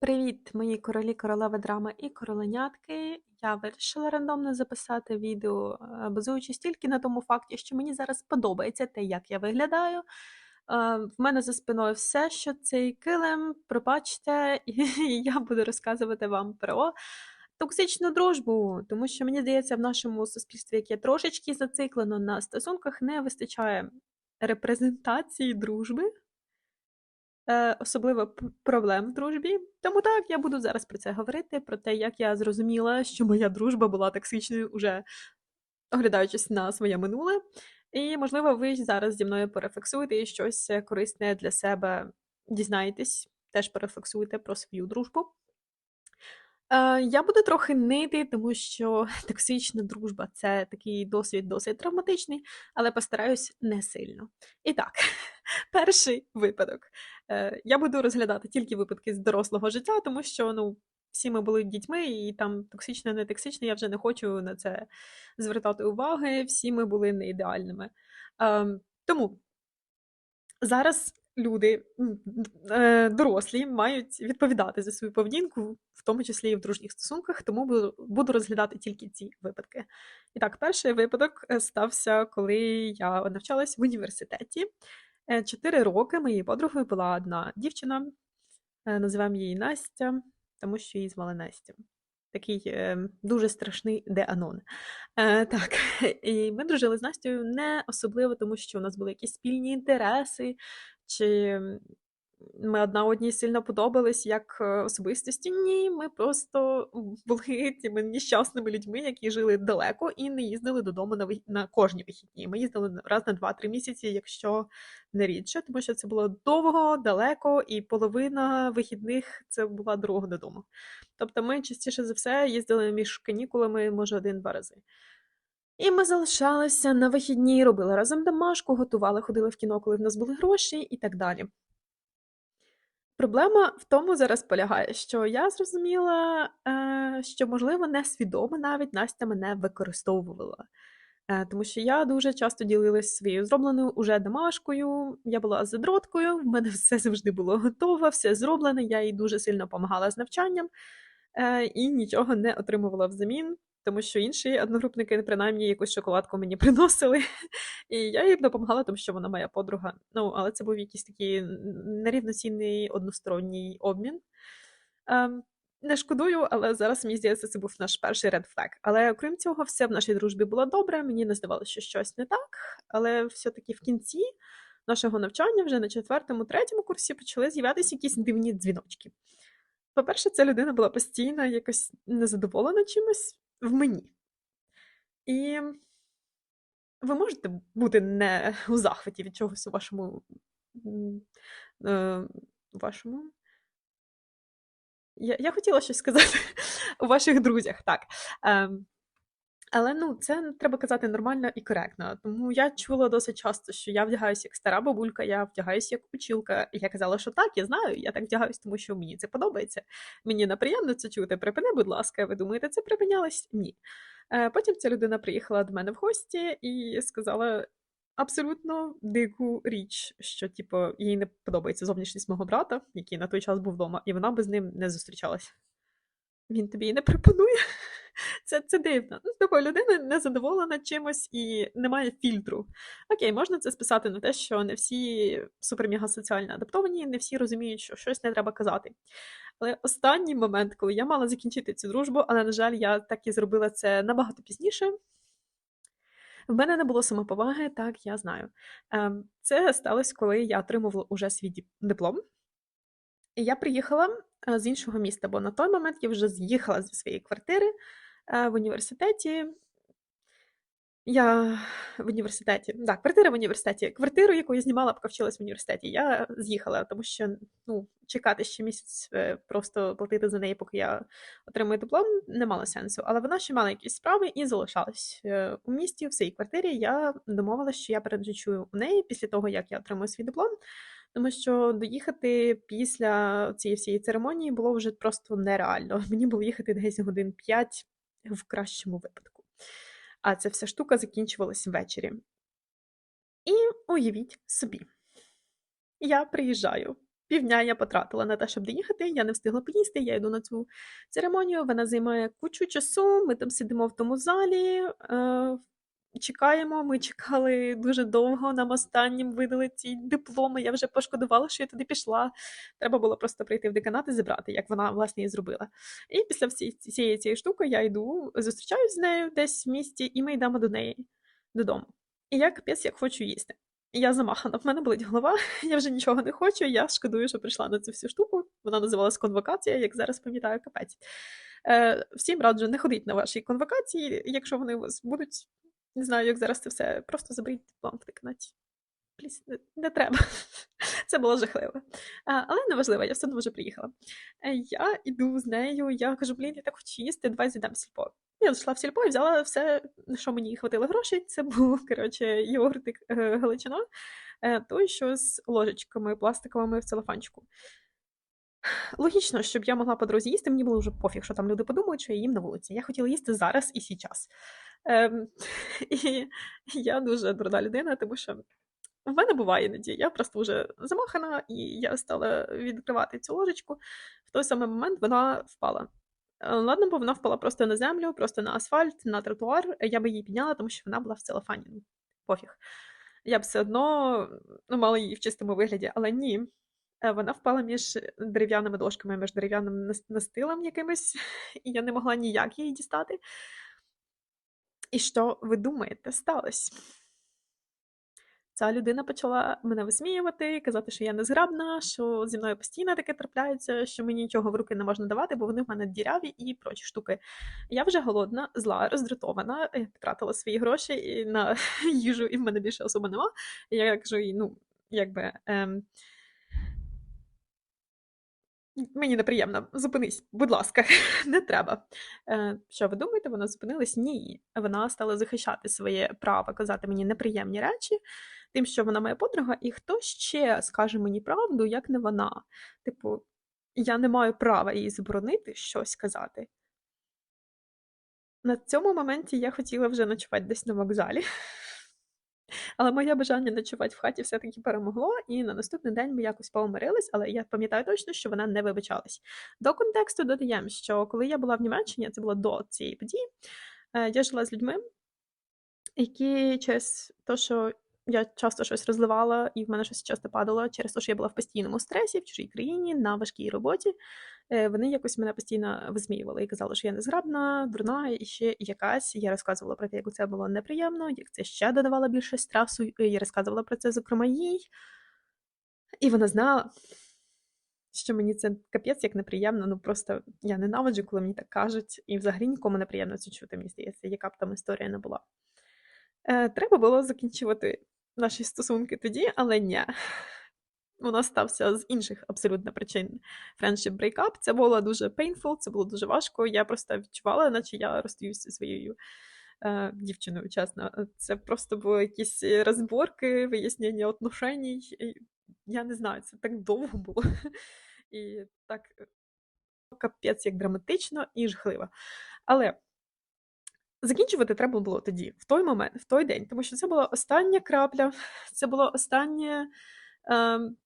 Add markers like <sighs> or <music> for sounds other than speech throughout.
Привіт, мої королі, королеви драми і короленятки. Я вирішила рандомно записати відео, е, базуючись тільки на тому факті, що мені зараз подобається те, як я виглядаю. Е, В мене за спиною все, що цей килим, пробачте, <laughs> і я буду розказувати вам про токсичну дружбу, тому що мені здається, в нашому суспільстві, яке трошечки зациклено на стосунках, не вистачає репрезентації дружби. Е, особливо проблем в дружбі. Тому так, я буду зараз про це говорити, про те, як я зрозуміла, що моя дружба була токсичною, уже оглядаючись на своє минуле. І, можливо, ви зараз зі мною порефлексуєте і щось е, корисне для себе дізнаєтесь, теж порефлексуєте про свою дружбу. Е, я буду трохи нити, тому що <laughs> токсична дружба це такий досвід досить травматичний, але постараюсь не сильно. І так, <laughs> перший випадок. Е, я буду розглядати тільки випадки з дорослого життя, тому що ну, всі ми були дітьми, і там токсично, не токсично, я вже не хочу на це звертати уваги. Всі ми були не ідеальними. Ем, тому зараз люди е, дорослі мають відповідати за свою поведінку, в тому числі і в дружніх стосунках, тому буду, буду розглядати тільки ці випадки. І так, перший випадок е, стався, коли я навчалась в університеті. Е, чотири роки моєю подругою була одна дівчина, називаємо її Настя, тому що її звали Настя. Такий е, дуже страшний деанон. Е, Так, <laughs> і ми дружили з Настю не особливо, тому що у нас були якісь спільні інтереси, чи ми одна одній сильно подобались як е, особистості. Ні, ми просто були тими нещасними людьми, які жили далеко і не їздили додому на вих... на кожні вихідні. Ми їздили раз на 2-3 місяці, якщо не рідше, тому що це було довго, далеко, і половина вихідних це була дорога додому. Тобто ми частіше за все їздили між канікулами, може, один-два рази. І ми залишалися на вихідні, робили разом домашку, готували, ходили в кіно, коли в нас були гроші і так далі. Проблема в тому зараз полягає, що я зрозуміла, е, що, можливо, несвідомо навіть Настя мене використовувала. Е, тому що я дуже часто ділилась своєю зробленою уже домашкою, я була задроткою, в мене все завжди було готове, все зроблене, я їй дуже сильно допомагала з навчанням е, і нічого не отримувала взамін тому що інші одногрупники принаймні якусь шоколадку мені <laughs> приносили. І я їм допомагала, тому що вона моя подруга. Ну, але це був якийсь такий нерівноцінний односторонній обмін. Ем, не шкодую, але зараз мені здається, це був наш перший flag. Але окрім цього, все в нашій дружбі було добре. Мені не здавалося, що щось не так. Але все-таки в кінці нашого навчання, вже на четвертому, третьому курсі, почали з'являтися якісь дивні дзвіночки. По-перше, ця людина була постійно якось незадоволена чимось в мені. І ви можете бути не <laughs> у захваті від чогось у вашому. У вашому. Я я хотіла щось сказати <laughs> у ваших друзях, так. Але ну, це треба казати нормально і коректно. Тому я чула досить часто, що я вдягаюся як стара бабулька, я вдягаюся як учілка. І я казала, що так, я знаю, я так вдягаюсь, тому що мені це подобається. Мені неприємно це чути. Припини, будь ласка, ви думаєте, це припинялось? Ні. Е, потім ця людина приїхала до мене в гості і сказала. Абсолютно дику річ, що типу, їй не подобається зовнішність мого брата, який на той час був вдома, і вона би з ним не зустрічалась. Він тобі і не пропонує. Це це дивно. Ну, тобто людина не задоволена чимось і немає фільтру. Окей, можна це списати на те, що не всі супер-мега соціально адаптовані, не всі розуміють, що щось не треба казати. Але останній момент, коли я мала закінчити цю дружбу, але, на жаль, я так і зробила це набагато пізніше. В мене не було самоповаги, так я знаю. Ем, це сталося, коли я отримувала уже свій диплом. І я приїхала е, з іншого міста, бо на той момент я вже з'їхала зі своєї квартири в університеті. Я в університеті, так, квартира в університеті. Квартиру, яку я знімала, поки вчилась в університеті, я з'їхала, тому що ну, чекати ще місяць, е, просто платити за неї, поки я отримую диплом, не мало сенсу. Але вона ще мала якісь справи і залишалась у місті в своїй квартирі. Я домовилася, що я переночую у неї після того, як я отримую свій диплом. Тому що доїхати після цієї всієї церемонії було вже просто нереально. <laughs> Мені було їхати десь годин 5 в кращому випадку. А ця вся штука закінчувалась ввечері. І уявіть собі, я приїжджаю Півдня я потратила на те, щоб доїхати. Я не встигла поїсти. Я йду на цю церемонію. Вона займає кучу часу. Ми там сидимо в тому залі. Чекаємо. Ми чекали дуже довго. Нам останнім видали ці дипломи. Я вже пошкодувала, що я туди пішла. Треба було просто прийти в деканат і зібрати, як вона власне і зробила. І після всієї цієї штуки я йду, зустрічаюсь з нею десь в місті, і ми йдемо до неї додому. І я капець як хочу їсти. Я замахана, в мене болить голова, <laughs> я вже нічого не хочу. Я шкодую, що прийшла на цю всю штуку. Вона називалась конвокація, як зараз пам'ятаю, капець. Е, Всім раджу не ходіть на ваші конвокації, якщо вони у вас будуть. Не знаю, як зараз це все. Просто заберіть диплом в деканаті. Пліс, не, не треба. <laughs> Це було жахливо. Але неважливо, я все одно вже приїхала. Е, Я йду з нею, я кажу, блін, я так хочу їсти, давай зайдемо в сільпо. Я зайшла в сільпо і взяла все, на що мені хватило грошей. Це був, <laughs> коротше, йогуртик е, галичино, е, той, що з ложечками пластиковими в целофанчику. Логічно, щоб я могла по дорозі їсти, мені було вже пофіг, що там люди подумають, що я їм на вулиці. Я хотіла їсти зараз і сейчас. Ем, <laughs> і я дуже дурна людина, тому що в мене буває іноді. Я просто вже замахана, і я стала відкривати цю ложечку. В той самий момент вона впала. Е, Ладно, бо вона впала просто на землю, просто на асфальт, на тротуар. Я би її підняла, тому що вона була в целофані. Ну, Пофіг. Я б все одно ну, мала її в чистому вигляді, але ні. Е, Вона впала між дерев'яними дошками, між дерев'яним настилом якимось, <laughs> і я не могла ніяк її дістати. І що ви думаєте, сталося? Ця людина почала мене висміювати, казати, що я незграбна, що зі мною постійно таке трапляється, що мені нічого в руки не можна давати, бо вони в мене діряві і прочі штуки. Я вже голодна, зла, роздратована, потратила свої гроші на <laughs> їжу, і в мене більше особи нема. Я кажу, їй, ну, якби. Ем, Мені неприємно, зупинись, будь ласка, <laughs> не треба. Е, Що ви думаєте, вона зупинилась? Ні. Вона стала захищати своє право, казати мені неприємні речі, тим, що вона моя подруга, і хто ще скаже мені правду, як не вона. Типу, я не маю права їй заборонити щось казати. На цьому моменті я хотіла вже ночувати десь на вокзалі. <laughs> Але моє бажання ночувати в хаті все-таки перемогло, і на наступний день ми якось помирились, але я пам'ятаю точно, що вона не вибачалась. До контексту додаємо, що коли я була в Німеччині, це було до цієї події, е, я жила з людьми, які через те, що я часто щось розливала, і в мене щось часто падало через те, що я була в постійному стресі в чужій країні, на важкій роботі. е, Вони якось мене постійно висміювали і казали, що я незграбна, дурна і ще якась. Я розказувала про те, як це було неприємно, як це ще додавало більше стресу. Я розказувала про це, зокрема, їй. І вона знала, що мені це капець як неприємно. Ну просто я ненавиджу, коли мені так кажуть, і взагалі нікому неприємно це чути, мені здається, яка б там історія не була. Е, Треба було закінчувати наші стосунки тоді, але ні. Нас стався з інших абсолютно причин friendship breakup. Це було дуже painful, це було дуже важко. Я просто відчувала, наче я розстаюся своєю е, дівчиною, чесно. Це просто були якісь розборки, вияснення отношеній. Я не знаю, це так довго було. І так капець як драматично і жахливо. Але закінчувати треба було тоді, в той момент, в той день, тому що це була остання крапля, <laughs> це було останнє. ем,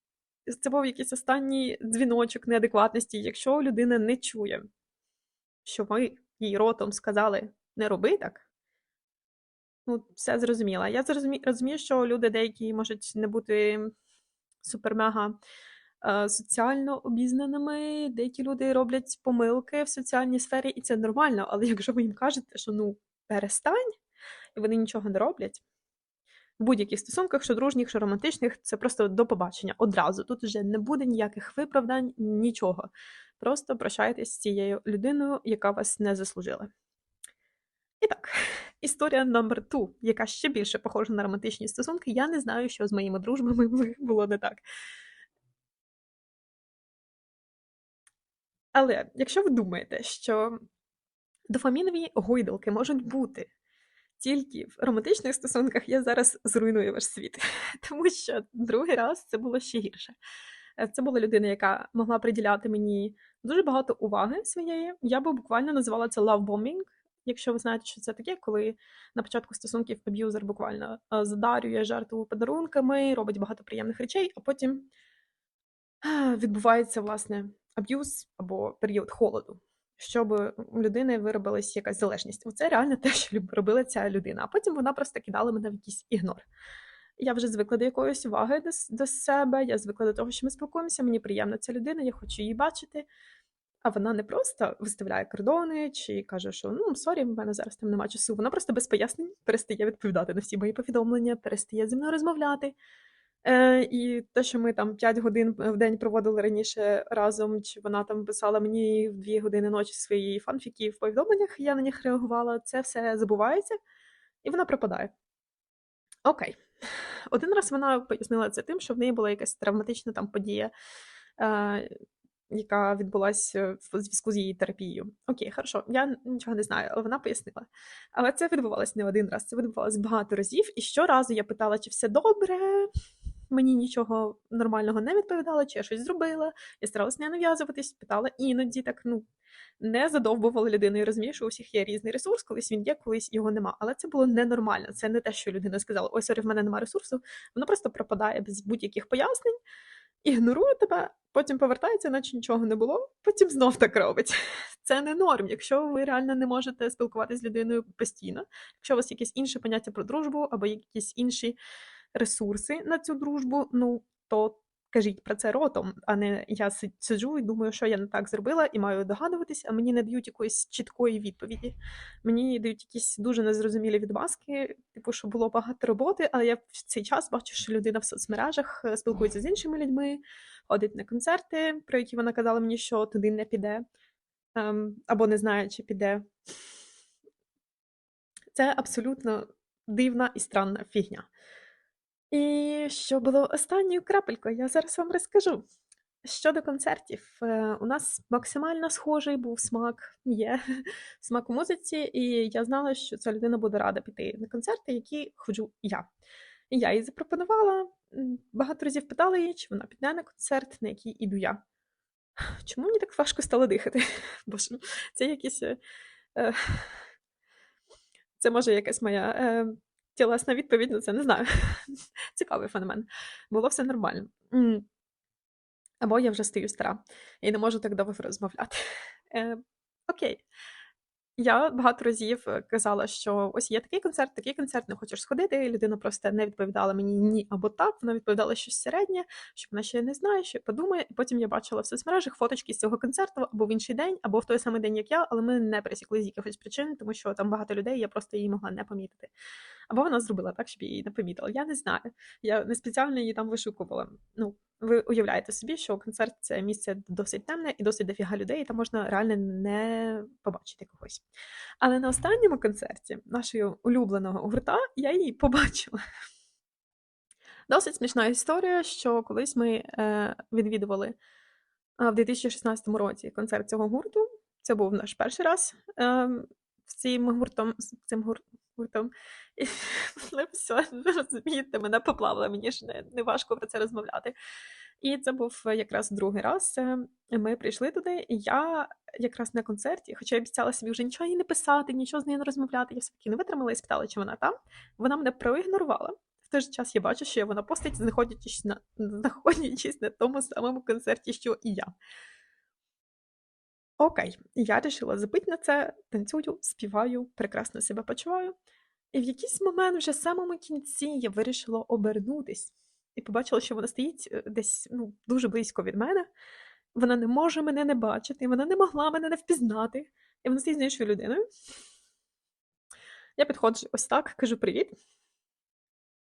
це був якийсь останній дзвіночок неадекватності. Якщо людина не чує, що ми їй ротом сказали не роби так, ну, все зрозуміло. Я зрозумі- розумію, що люди деякі можуть не бути супермега соціально обізнаними, деякі люди роблять помилки в соціальній сфері, і це нормально. Але якщо ви їм кажете, що ну перестань, і вони нічого не роблять. В будь-яких стосунках, що дружніх, що романтичних, це просто до побачення одразу. Тут вже не буде ніяких виправдань, нічого. Просто прощайтесь з цією людиною, яка вас не заслужила. І так, <laughs> історія номер 2, яка ще більше похожа на романтичні стосунки. Я не знаю, що з моїми дружбами <laughs> було не так. Але якщо ви думаєте, що дофамінові гойдалки можуть бути тільки в романтичних стосунках, я зараз зруйную ваш світ. <laughs> Тому що другий раз це було ще гірше. Е, Це була людина, яка могла приділяти мені дуже багато уваги своєї. Я би буквально називала це lovebombing, якщо ви знаєте, що це таке, коли на початку стосунків аб'юзер буквально е, задарює жертву подарунками, робить багато приємних речей, а потім відбувається, власне, аб'юз або період холоду, щоб у людини виробилась якась залежність. Оце реально те, що робила ця людина. А потім вона просто кидала мене в якийсь ігнор. Я вже звикла до якоїсь уваги до, до себе, я звикла до того, що ми спілкуємося, мені приємна ця людина, я хочу її бачити. А вона не просто виставляє кордони чи каже, що ну сорі, в мене зараз там нема часу. Вона просто без пояснень перестає відповідати на всі мої повідомлення, перестає зі мною розмовляти. Е, і те, що ми там 5 годин в день проводили раніше разом, чи вона там писала мені в 2 години ночі свої фанфіки в повідомленнях, я на них реагувала, це все забувається, і вона пропадає. Окей. Один раз вона пояснила це тим, що в неї була якась травматична там подія, е, яка відбулася в зв'язку з її терапією. Окей, хорошо, я нічого не знаю, але вона пояснила. Але це відбувалося не один раз, це відбувалося багато разів. І щоразу я питала, чи все добре. Мені нічого нормального не відповідала, чи я щось зробила. Я старалася не нав'язуватись, питала іноді так, ну не задовбувала людину. І розумію, що у всіх є різний ресурс, колись він є, колись його нема. Але це було ненормально. Це не те, що людина сказала: ой, сорі, в мене немає ресурсу. Воно просто пропадає без будь-яких пояснень, ігнорує тебе, потім повертається, наче нічого не було, потім знов так робить. <laughs> Це не норм. Якщо ви реально не можете спілкуватися з людиною постійно, якщо у вас якесь інше поняття про дружбу або якісь інші ресурси на цю дружбу, ну то кажіть про це ротом, а не я сиджу і думаю, що я не так зробила, і маю догадуватись, а мені не дають якоїсь чіткої відповіді. Мені дають якісь дуже незрозумілі відмазки, типу, що було багато роботи, але я в цей час бачу, що людина в соцмережах е, спілкується з іншими людьми, ходить на концерти, про які вона казала мені, що туди не піде, ем, або не знає, чи піде. Це абсолютно дивна і странна фігня. І що було останньою крапелькою, я зараз вам розкажу. Щодо концертів, е, у нас максимально схожий був смак, є <laughs> смак у музиці, і я знала, що ця людина буде рада піти на концерти, які ходжу я. Я їй запропонувала. Багато разів питала її, чи вона піде на концерт, на який іду я. <sighs> Чому мені так важко стало дихати? <laughs> Боже, ну, це якісь. е, е, <sighs> Це може якась моя тілесна відповідь на це, не знаю. <laughs> Цікавий феномен. Було все нормально. Або я вже стаю стара і не можу так довго розмовляти. <laughs> Е, окей. Я багато разів е, казала, що ось є такий концерт, такий концерт, не хочеш сходити. І людина просто не відповідала мені ні або так. Вона відповідала щось середнє, що вона ще не знає, що подумає. І потім я бачила в соцмережах фоточки з цього концерту або в інший день, або в той самий день, як я, але ми не пересікли з якихось причин, тому що там багато людей, я просто її могла не помітити. Або вона зробила так, щоб її не помітила. Я не знаю. Я не спеціально її там вишукувала. Ну, ви уявляєте собі, що концерт це місце досить темне і досить дофіга людей, і там можна реально не побачити когось. Але на останньому концерті нашого улюбленого гурта я її побачила. Досить смішна історія, що колись ми е, відвідували в 2016 році концерт цього гурту. Це був наш перший раз е, з цим гуртом. З цим гур- гуртом. І <laughs> але все, <laughs> розумієте, мене поплавила, мені ж не, не важко про це розмовляти. І це був якраз другий раз. е, Ми прийшли туди, і я якраз на концерті, хоча я обіцяла собі вже нічого їй не писати, нічого з нею не розмовляти. Я все-таки не витримала і спитала, чи вона там. Вона мене проігнорувала. В той же час я бачу, що вона постить, знаходячись на, <laughs> знаходячись на тому самому концерті, що і я. Окей, я вирішила забити на це, танцюю, співаю, прекрасно себе почуваю. І в якийсь момент, вже в самому кінці, я вирішила обернутись і побачила, що вона стоїть е, десь ну, дуже близько від мене. Вона не може мене не бачити, вона не могла мене не впізнати. І вона стоїть з іншою людиною. Я підходжу ось так, кажу привіт.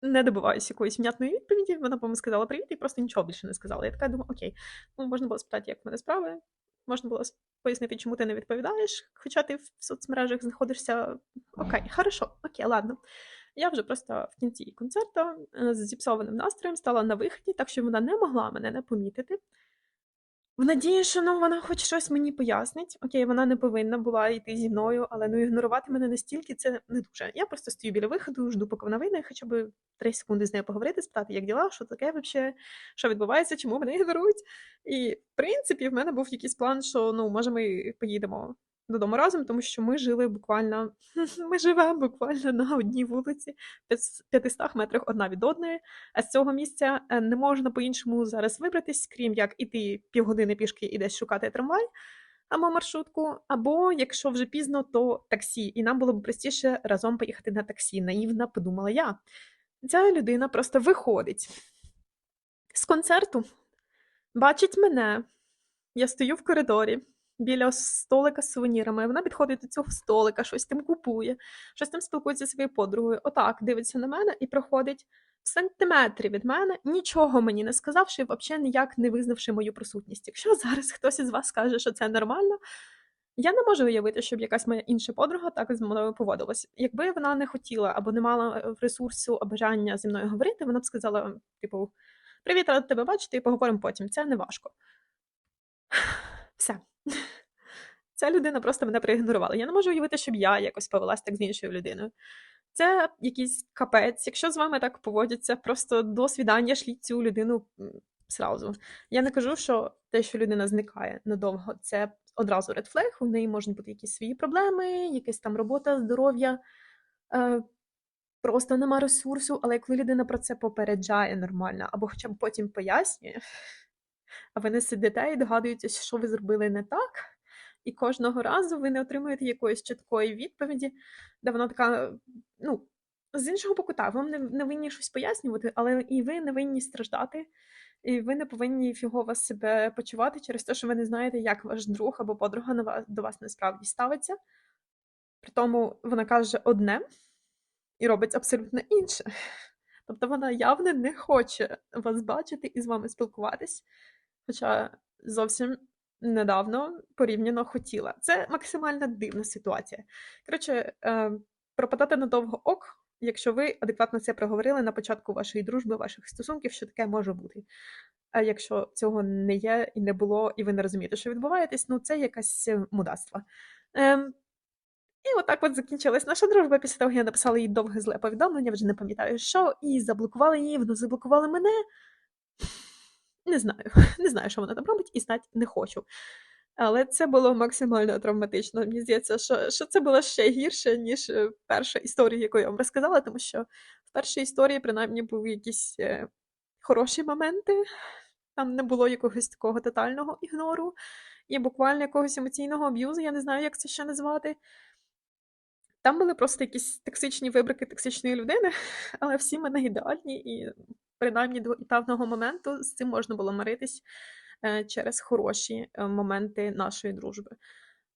Не добиваюся якоїсь внятної відповіді. Вона, по-моєму, сказала привіт і просто нічого більше не сказала. Я така думаю, окей, ну можна було спитати, як в мене справи. Можна було пояснити, чому ти не відповідаєш, хоча ти в соцмережах знаходишся. Окей, хорошо, окей, ладно. Я вже просто в кінці концерту е, з зіпсованим настроєм стала на виході, так що вона не могла мене не помітити. В надії, що ну, вона хоч щось мені пояснить. Окей, вона не повинна була йти зі мною, але ну ігнорувати мене настільки це не дуже. Я просто стою біля виходу, жду, поки вона вийде, хоча б 3 секунди з нею поговорити, спитати, як діла, що таке взагалі, що відбувається, чому мене ігнорують. І в принципі, в мене був якийсь план, що ну, може, ми поїдемо додому разом, тому що ми жили буквально, <laughs> ми живемо буквально на одній вулиці, п'ят- 500 метрах одна від одної. А з цього місця е, не можна по-іншому зараз вибратись, крім як іти півгодини пішки і десь шукати трамвай або маршрутку, або якщо вже пізно, то таксі. І нам було б простіше разом поїхати на таксі. Наївна подумала я. Ця людина просто виходить з концерту, бачить мене. Я стою в коридорі біля столика з сувенірами. Вона підходить до цього столика, щось там купує, щось там спілкується зі своєю подругою. Отак дивиться на мене і проходить в сантиметрі від мене, нічого мені не сказавши, взагалі ніяк не визнавши мою присутність. Якщо зараз хтось із вас каже, що це нормально, я не можу уявити, щоб якась моя інша подруга так з мною поводилась. Якби вона не хотіла або не мала е, ресурсу бажання зі мною говорити, вона б сказала: типу, привіт, рада тебе бачити, і поговоримо потім. Це не важко. <sighs> Все. <laughs> Ця людина просто мене проігнорувала. Я не можу уявити, щоб я якось повелась так з іншою людиною. Це якийсь капець. Якщо з вами так поводяться, просто до свідання шліть цю людину м, зразу. Я не кажу, що те, що людина зникає надовго, це одразу flag, у неї можуть бути якісь свої проблеми, якась там робота, здоров'я. Е, Просто нема ресурсу, але коли людина про це попереджає нормально, або хоча б потім пояснює, а ви не сидите і догадуєтесь, що ви зробили не так, і кожного разу ви не отримуєте якоїсь чіткої відповіді, де вона така, ну, з іншого боку, так, вам не, не винні щось пояснювати, але і ви не винні страждати, і ви не повинні фігово себе почувати через те, що ви не знаєте, як ваш друг або подруга на вас, до вас насправді ставиться. При тому вона каже одне і робить абсолютно інше. Тобто вона явно не хоче вас бачити і з вами спілкуватись, хоча зовсім недавно порівняно хотіла. Це максимально дивна ситуація. Коротше, е, пропадати надовго ок, якщо ви адекватно це проговорили на початку вашої дружби, ваших стосунків, що таке може бути. А якщо цього не є і не було, і ви не розумієте, що відбуваєтесь, ну це якась е, мудацтво. Ем, і отак от закінчилась наша дружба. Після того я написала їй довге зле повідомлення, вже не пам'ятаю що, і заблокувала її, вона заблокувала мене. Не знаю, <laughs> не знаю, що вона там робить, і знати не хочу. Але це було максимально травматично. Мені здається, що, що це було ще гірше, ніж е, перша історія, яку я вам розказала, тому що в першій історії, принаймні, були якісь е, хороші моменти, там не було якогось такого тотального ігнору і буквально якогось емоційного аб'юзу, я не знаю, як це ще назвати. Там були просто якісь токсичні вибрики токсичної людини, <laughs> але всі ми не ідеальні, і принаймні до певного моменту з цим можна було миритись е, через хороші е, моменти нашої дружби.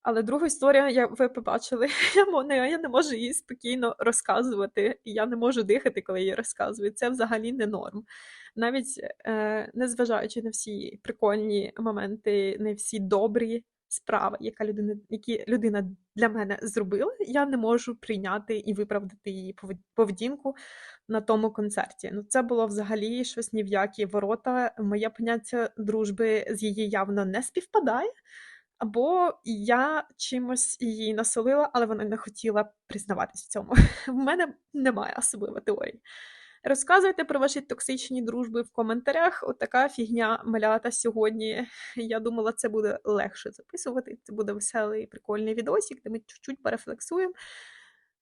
Але друга історія, як ви побачили, <laughs> я не, я не можу її спокійно розказувати, і я не можу дихати, коли її розказую. Це взагалі не норм. Навіть е, незважаючи на всі прикольні моменти, не всі добрі справи, яка людина, які людина для мене зробила, я не можу прийняти і виправдати її повед- поведінку на тому концерті. Ну, це було взагалі щось ні в які ворота. Моє поняття дружби з її явно не співпадає. Або я чимось її насолила, але вона не хотіла признаватись в цьому. <laughs> В мене немає особливо теорії. Розказуйте про ваші токсичні дружби в коментарях. От така фігня малята сьогодні. Я думала, це буде легше записувати. Це буде веселий прикольний відосик, де ми чуть-чуть порефлексуємо.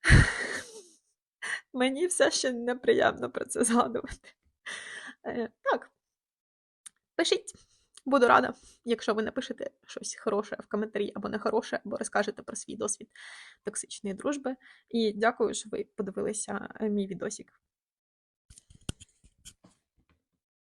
<laughs> Мені все ще неприємно про це згадувати. Е, Так, пишіть. Буду рада, якщо ви напишете щось хороше в коментарі або не хороше, або розкажете про свій досвід токсичної дружби. І дякую, що ви подивилися е, мій відосик.